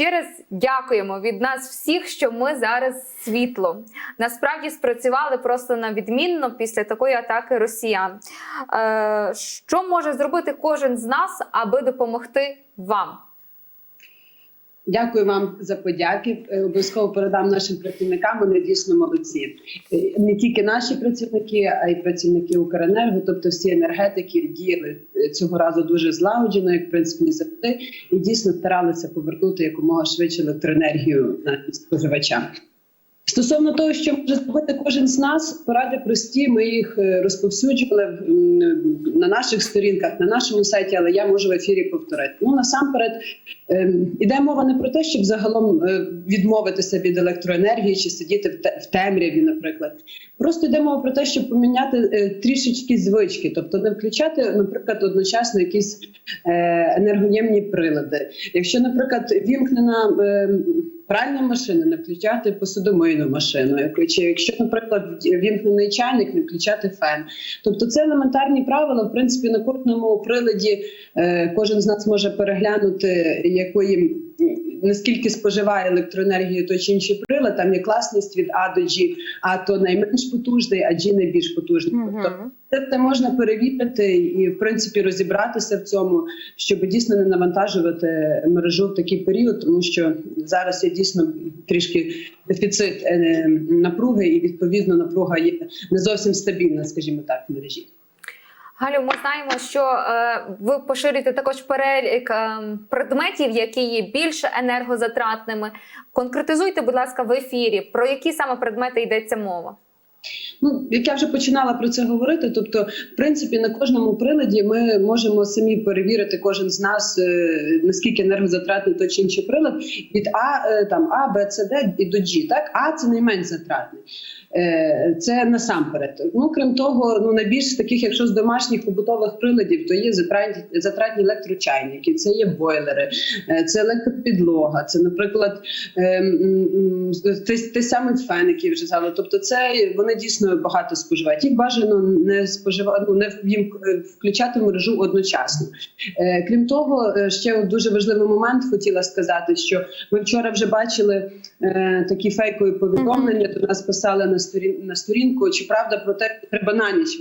Ще раз дякуємо від нас всіх, що ми зараз світло. Насправді спрацювали просто на відмінно після такої атаки росіян. Е, що може зробити кожен з нас, аби допомогти вам? Дякую вам за подяки. Е, Обов'язково передам нашим працівникам. Вони дійсно молодці. Е, Не тільки наші працівники, а й працівники Укренерго, тобто всі енергетики діяли е, цього разу дуже злагоджено, як в принципі завжди, і дійсно старалися повернути якомога швидше електроенергію на споживачам. Стосовно того, що може зробити кожен з нас, поради прості. Ми їх е, розповсюджували на наших сторінках, на нашому сайті, але я можу в ефірі повторити. Ну насамперед ем, іде мова не про те, щоб загалом е, відмовитися від електроенергії чи сидіти в темряві, наприклад. Просто йде мова про те, щоб поміняти е, трішечки звички, тобто не включати, наприклад, одночасно якісь енергоємні прилади. Якщо, наприклад, вімкнена пральна машина, не включати посудомийну машину. Чи якщо, наприклад, вімкнений чайник, не включати фен. Тобто, це елементарні правила. В принципі, на кожному приладі е, кожен з нас може переглянути, якої наскільки споживає електроенергію той чи інший прилад. Там є класність від А до G, А то найменш потужний, а G найбільш потужний. Тобто все можна перевірити і в принципі розібратися в цьому, щоб дійсно не навантажувати мережу в такий період, тому що зараз є дійсно трішки дефіцит е, напруги, і відповідно напруга є не зовсім стабільна, скажімо так, в мережі. Галю, ми знаємо, що е, ви поширюєте також перелік е, предметів, які є більш енергозатратними. Конкретизуйте, будь ласка, в ефірі, про які саме предмети йдеться мова. Ну, як я вже починала про це говорити, тобто, в принципі, на кожному приладі ми можемо самі перевірити кожен з нас е, наскільки енергозатратний той чи інший прилад від А е, там А, Б, С, Д і до G. Так, А це найменш затратний. Е, Це насамперед. Ну крім того, ну найбільш таких, якщо з домашніх побутових приладів, то є затратні, затратні електрочайники, це є бойлери, е, це електропідлога, це, наприклад, е, той, той самий фен, який вже згадала. Тобто, це вони дійсно багато споживають. Їх бажано не споживати, ну, не їм включати в мережу одночасно. Крім того, ще дуже важливий момент хотіла сказати, що ми вчора вже бачили такі фейкові повідомлення. До нас писали на сторін на сторінку. Чи правда про те, що треба на ніч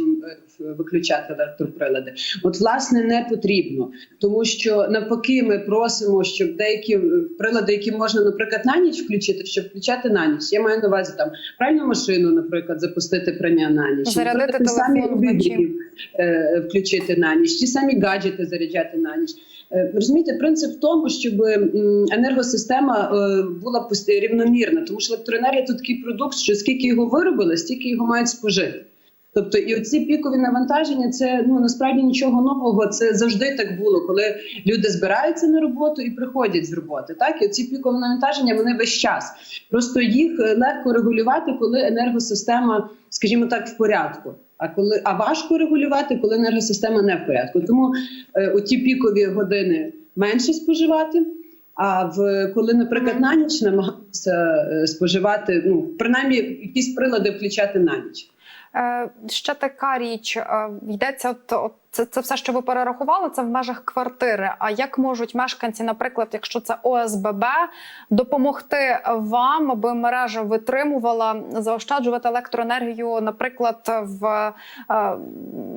е, виключати електроприлади? От власне не потрібно, тому що навпаки, ми просимо, щоб деякі е, прилади, які можна, наприклад, на ніч включити, щоб включати на ніч. Я маю на увазі там пральну машину, наприклад, запустити прання на ніч, Зарядити ті самі телефон вночі. е, включити на ніч, ті самі гаджети заряджати на ніч. Е, Розумієте, принцип в тому, щоб енергосистема е, була рівномірна, тому що електроенергія це такий продукт, що скільки його виробили, стільки його мають спожити. Тобто, і оці пікові навантаження, це ну насправді нічого нового. Це завжди так було, коли люди збираються на роботу і приходять з роботи. Так і ці пікові навантаження вони весь час. Просто їх е, легко регулювати, коли енергосистема, скажімо так, в порядку. А коли а важко регулювати, коли енергосистема не в порядку. Тому е, оті пікові години менше споживати. А в коли, наприклад, на ніч намагатися е, споживати, ну принаймні якісь прилади включати на ніч. Е, Ще така річ е, йдеться. От, це, це все, що ви перерахували, це в межах квартири. А як можуть мешканці, наприклад, якщо це ОСББ, допомогти вам, аби мережа витримувала заощаджувати електроенергію, наприклад, в е,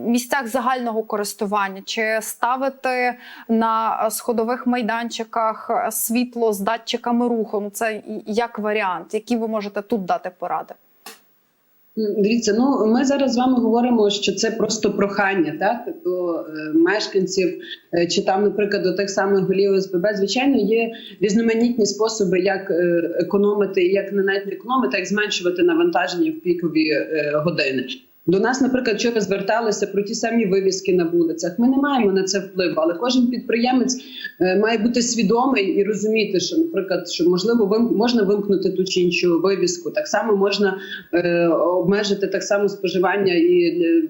місцях загального користування, чи ставити на сходових майданчиках світло з датчиками руху? Ну це як варіант, які ви можете тут дати поради? Дивіться, ну ми зараз з вами говоримо, що це просто прохання, так до е, мешканців, е, чи там, наприклад, до тих самих голів СББ. звичайно, є різноманітні способи, як е, економити, як не навіть економити, як зменшувати навантаження в пікові години. До нас, наприклад, вчора зверталися про ті самі вивіски на вулицях. Ми не маємо на це впливу, але кожен підприємець е, має бути свідомий і розуміти, що, наприклад, що можливо вим- можна вимкнути ту чи іншу вивіску. Так само можна е, обмежити так само споживання і для,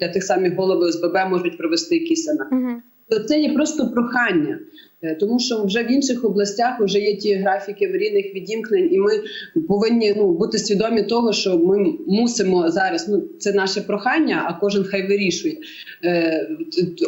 для тих самих голови ОСББ можуть провести якісь. Угу. То це є просто прохання. Е, Тому що вже в інших областях вже є ті графіки аварійних відімкнень, і ми повинні ну бути свідомі того, що ми мусимо зараз. Ну це наше прохання, а кожен хай вирішує е,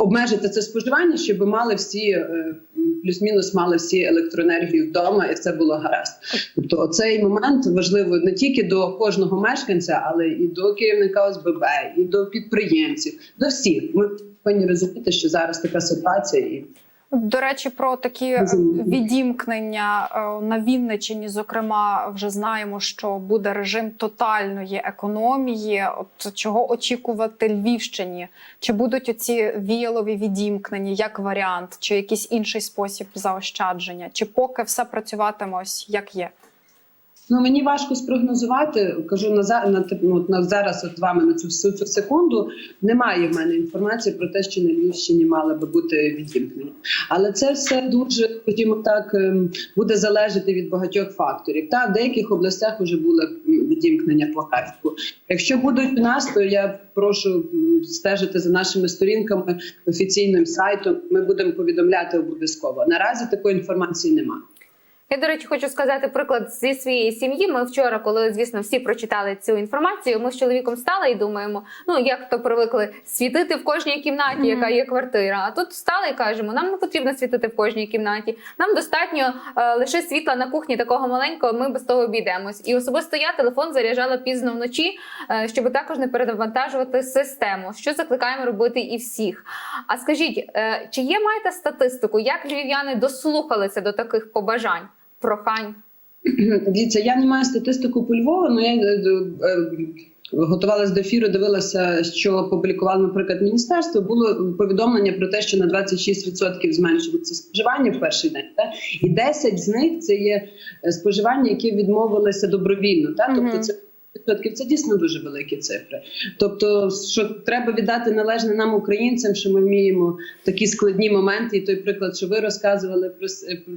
обмежити це споживання, щоб мали всі е, плюс-мінус мали всі електроенергію вдома, і це було гаразд. Тобто, цей момент важливий не тільки до кожного мешканця, але і до керівника ОСББ, і до підприємців, до всіх. Ми повинні розуміти, що зараз така ситуація і. До речі, про такі відімкнення е, на Вінниччині, зокрема, вже знаємо, що буде режим тотальної економії. От чого очікувати Львівщині? Чи будуть оці віялові відімкнення як варіант, чи якийсь інший спосіб заощадження? Чи поки все працюватиме ось як є? Ну мені важко спрогнозувати. Кажу на за на, ну, на зараз. От вами на цю всю цю секунду немає в мене інформації про те, що на Львівщині мали би бути відімкнені. Але це все дуже, скажімо так, ем, буде залежати від багатьох факторів. Та в деяких областях вже були відімкнення по графіку. Якщо будуть у нас, то я прошу стежити за нашими сторінками офіційним сайтом. Ми будемо повідомляти обов'язково. Наразі такої інформації немає. Я, до речі, хочу сказати приклад зі своєї сім'ї. Ми вчора, коли звісно всі прочитали цю інформацію, ми з чоловіком стали і думаємо, ну як то привикли світити в кожній кімнаті, яка є квартира. А тут стали і кажемо, нам не потрібно світити в кожній кімнаті. Нам достатньо е, лише світла на кухні такого маленького. Ми без того обійдемось. І особисто я телефон заряджала пізно вночі, е, щоб також не перевантажувати систему, що закликаємо робити і всіх. А скажіть, е, чи є маєте статистику, як львів'яни дослухалися до таких побажань? Прохань. Дивіться, я не маю статистику по Львову, але я е, е, готувалась до ефіру, дивилася, що опублікувало, наприклад, міністерство. Було повідомлення про те, що на 26% зменшується споживання в перший день. Та? І 10 з них це є е, споживання, які відмовилися добровільно. Та? Тобто це це дійсно дуже великі цифри. Тобто, що треба віддати належне нам, українцям, що ми вміємо такі складні моменти, і той приклад, що ви розказували про,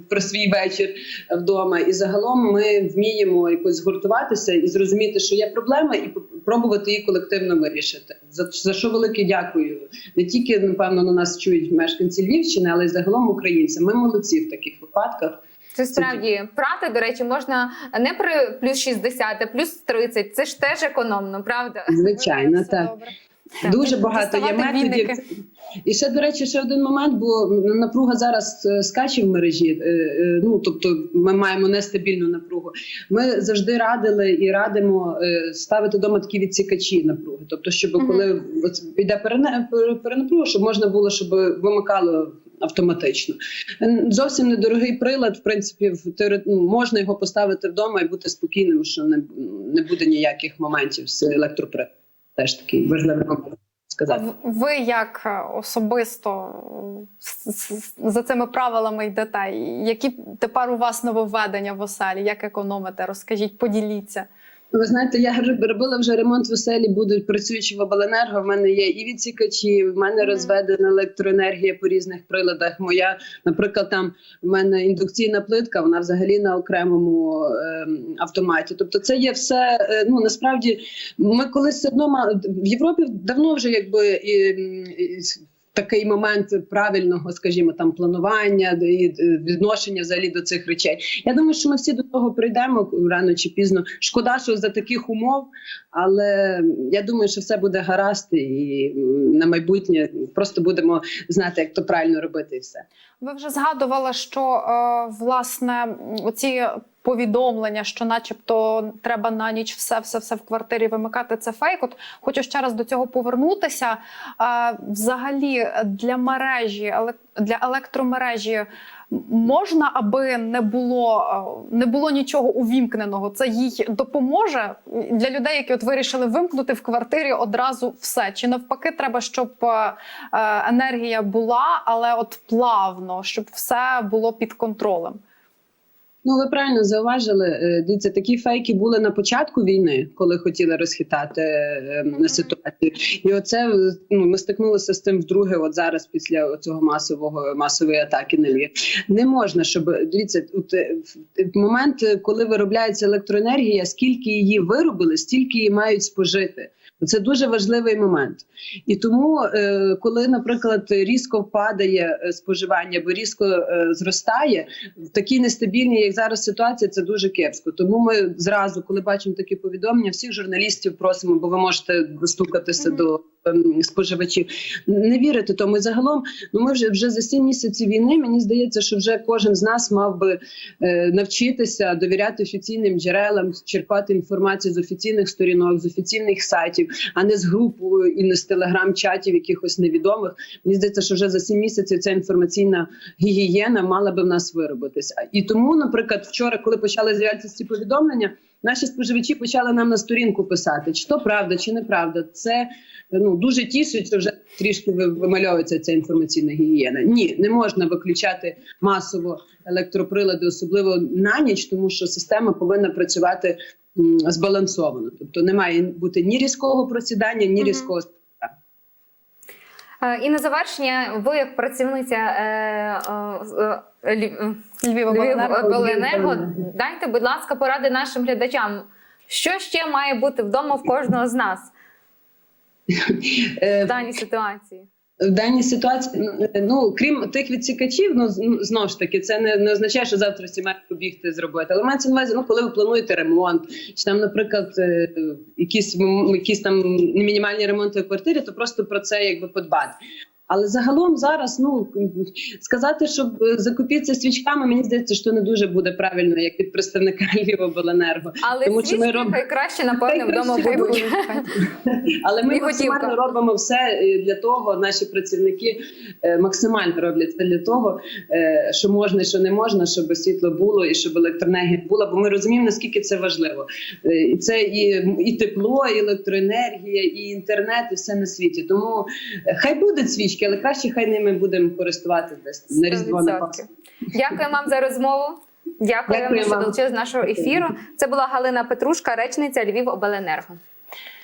про свій вечір вдома. І загалом ми вміємо якось згуртуватися і зрозуміти, що є проблема, і пробувати її колективно вирішити. За, за що велике дякую. Не тільки напевно на нас чують мешканці Львівщини, але й загалом українці. Ми молодці в таких випадках. Це справді прати, до речі, можна не при плюс 60, а плюс 30. Це ж теж економно, правда? Звичайно, так. добре. Дуже багато є методів. І ще до речі, ще один момент, бо напруга зараз е, скаче в мережі. е, е, Ну тобто, ми маємо нестабільну напругу. Ми завжди радили і радимо ставити вдома такі відсікачі напруги. Тобто, щоб коли йде перенапруга, щоб можна було, щоб вимикало. Автоматично зовсім недорогий прилад. В принципі, ну, можна його поставити вдома і бути спокійним, що не, не буде ніяких моментів з електроприладом. Теж такий важливий момент сказати. ви як е, особисто е, за цими правилами йдете? Які тепер у вас нововведення в оселі? Як економите? Розкажіть, поділіться. Ви знаєте, я робила вже ремонт в оселі, будуть працюючи в обленерго. В мене є і відсікачі, в мене розведена електроенергія по різних приладах. Моя, наприклад, там в мене індукційна плитка, вона взагалі на окремому ем, автоматі. Тобто, це є все. е, Ну насправді, ми колись все одно мали в Європі давно вже якби і, і, такий момент правильного, скажімо, там планування і е, відношення взагалі до цих речей. Я думаю, що ми всі до того прийдемо рано чи пізно. Шкода, що за таких умов, але я думаю, що все буде гаразд, і на майбутнє просто будемо знати, як то правильно робити, і все. Ви вже згадували, що е, власне оці повідомлення, що, начебто, треба на ніч все, все, все в квартирі вимикати. Це фейк. От хочу ще раз до цього повернутися. Е, взагалі для мережі, для електромережі. Можна, аби не було не було нічого увімкненого, це їй допоможе для людей, які от вирішили вимкнути в квартирі одразу все. Чи навпаки, треба, щоб енергія була, але от плавно, щоб все було під контролем. Ну, ви правильно зауважили. Е, Дивіться, такі фейки були на початку війни, коли хотіли розхитати е, Мгм. ситуацію. І оце е, ну, ми стикнулися з цим вдруге. От зараз, після цього масового масової атаки на Львів. Не можна, щоб дивіться, от, е, в- момент, коли виробляється електроенергія, скільки її виробили, стільки її мають спожити. Це дуже важливий момент. І тому, е, коли, наприклад, різко впадає е, споживання або різко е, зростає, в такій нестабільній, як зараз ситуація, це дуже кепсько. Тому ми зразу, коли бачимо такі повідомлення, всіх журналістів просимо, бо ви можете достукатися Мгм. до ем, споживачів. Не вірити тому. І загалом, ну ми вже вже за сім місяців війни. Мені здається, що вже кожен з нас мав би е, навчитися довіряти офіційним джерелам, черпати інформацію з офіційних сторінок, з офіційних сайтів, а не з групою і не з телеграм-чатів якихось невідомих. Мені здається, що вже за сім місяців ця інформаційна гігієна мала би в нас виробитися. І тому, наприклад, вчора, коли почали з'являтися ці повідомлення, наші споживачі почали нам на сторінку писати, чи то правда, чи неправда. Це ну дуже тішить, що вже трішки ви- вимальовується ця інформаційна гігієна. Ні, не можна виключати масово електроприлади, особливо на ніч, тому що система повинна працювати збалансовано. Тобто не має бути ні різкого просідання, ні різкого І на завершення, ви як працівниця е, е, Львівобленерго. Львівобленерго, дайте, будь ласка, поради нашим глядачам. Що ще має бути вдома в кожного з нас Е, в даній ситуації? В даній ситуації, ну крім тих відсікачів, ну знову ж таки, це не, не означає, що завтра всі мають побігти зробити. Але мається на увазі, ну коли ви плануєте ремонт, чи там, наприклад, е, якісь якісь там мінімальні ремонти в квартирі, то просто про це якби подбати. Але загалом зараз ну сказати, щоб е, закупитися свічками, мені здається, що не дуже буде правильно, як від представника Львівобленерго. Але Тому що ми свічки робимо- краще, напевно, вдома будуть. Але ми максимально робимо все е, для того. Наші працівники е, максимально роблять це для того, що можна, і що не можна, щоб світло було і щоб електроенергія була. Бо ми розуміємо, наскільки це важливо. І це і, і тепло, і електроенергія, і інтернет, і все на світі. Тому хай будуть свічки, але краще хай ними будемо користуватися десь на різдво на Пасху. Дякую вам за розмову. Дякую, Дякую що вам. долучились нашого ефіру. Це була Галина Петрушка, речниця Львів Обленерго.